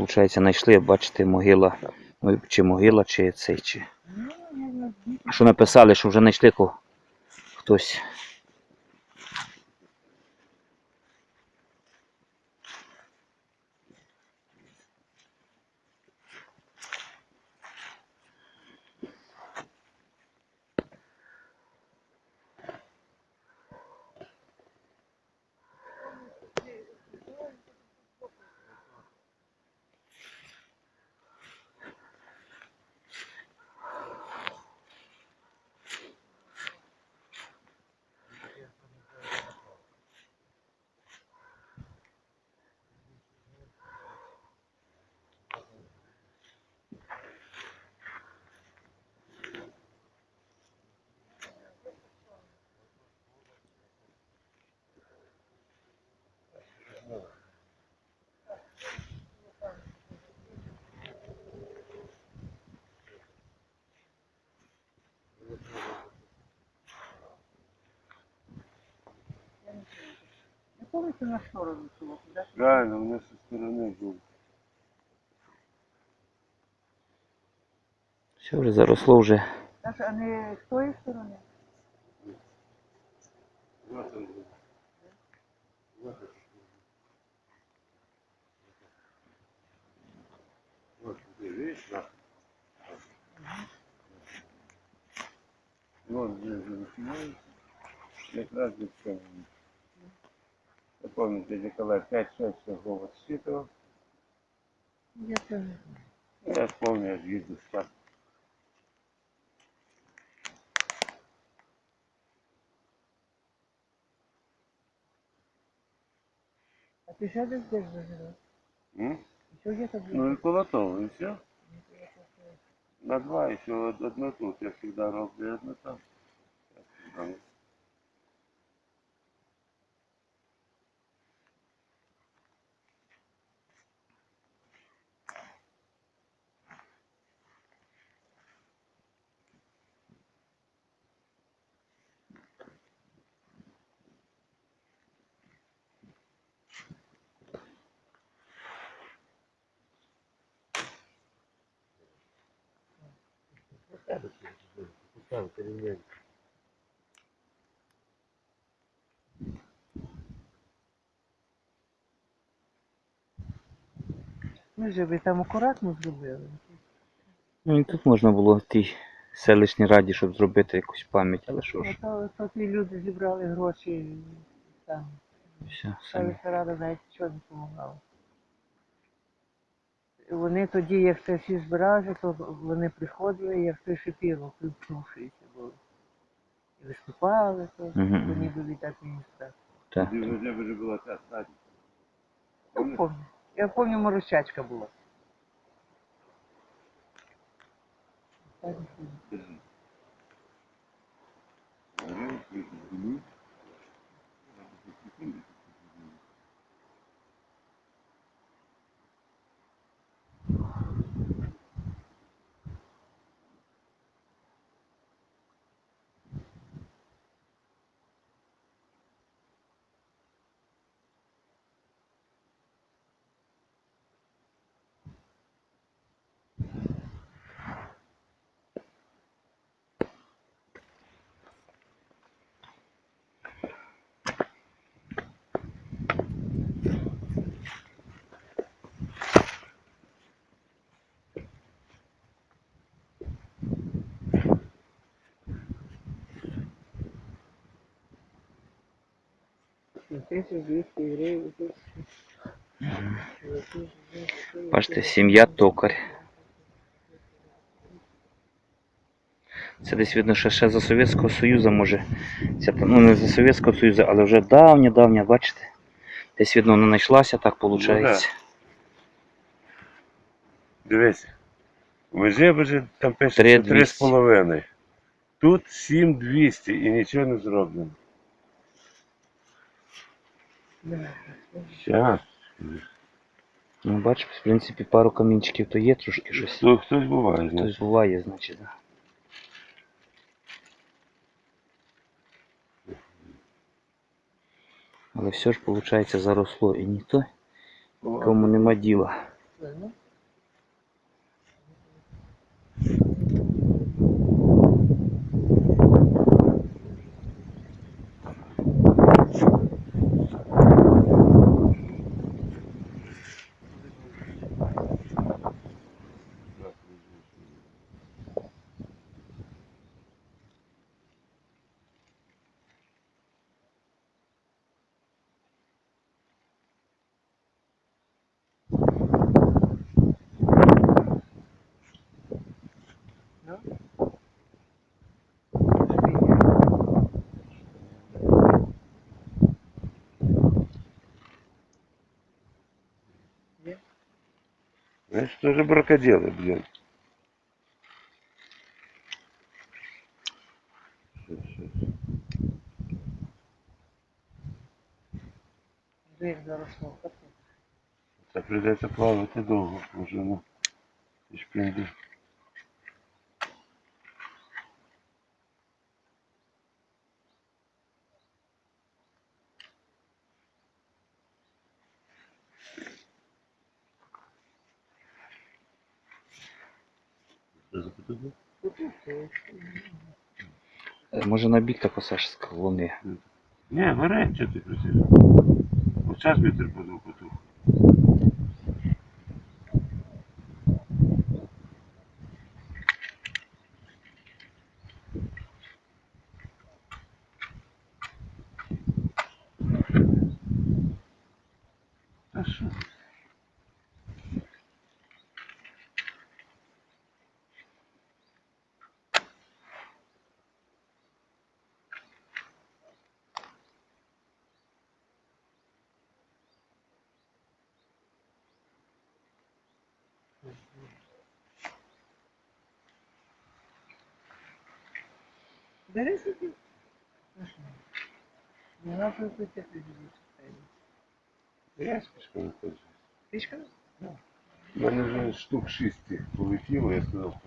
Получається, знайшли, бачите, могила. Ну, чи могила, чи цей, чи. Що написали, що вже знайшли хтось. помните, на что разошло? Правильно, у меня со стороны был. Все уже заросло уже. Так, они а с той стороны? Вот, видишь, да? Вот здесь начинается. Как раз здесь Вон де вже починається. Якраз до цього. Я пам'ятаю, дядя Николай 5-6 шагов відсчитував. Я теж. Я помню, я їду спати. А ти ще десь десь зажила? М? Що є тобі? Ну и колотов, и все. На два еще од- одно тут. Я всегда роблю одно там. Я всегда- Ми же ви там акуратно зробили. Ну і тут можна було в тій селищній раді, щоб зробити якусь пам'ять, але що ж, то ті люди зібрали гроші там. все, самі. Селищна рада навіть нічого не допомагала вони тоді, як це всі збиралися, то вони приходили, як це шипіло, включившися були. І виступали, то Мгм. вони були так міністра. Так. Дуже для мене була ця стадія. Я пам'ятаю. Я пам'ятаю, моросячка була. Так, Держи. 1200 гривень. Бачите, сім'я токарь. Це десь видно, що ще за Совєтського Союзу може. Ця, ну не за Совєтського Союзу, але вже давня-давня, бачите? Десь видно вона знайшлася, так виходить. Ну Дивись. Везе вже там пише 3,5. Тут 7200 і нічого не зроблено. Щас. Ну, бачиш, в принципі, пару камінчиків то є трошки щось. Хто, хтось буває, Хтось буває, значить. Да. Але все ж, виходить, заросло і ніхто, кому нема діла. ну. Ну. Є? Знаешь, тоже бракоделы, блин. Дверь заросла? Це прийдеться плавати довго, може И І шпінди. Е, Може на бік так посаш з колони. Ні, горить, що ти просиш. Ось час вітер подув потух. Та що? Собі. Не пити приділити. Я спішками ходжу. Пішка? У мене вже штук шість тих полетіло, я сказав,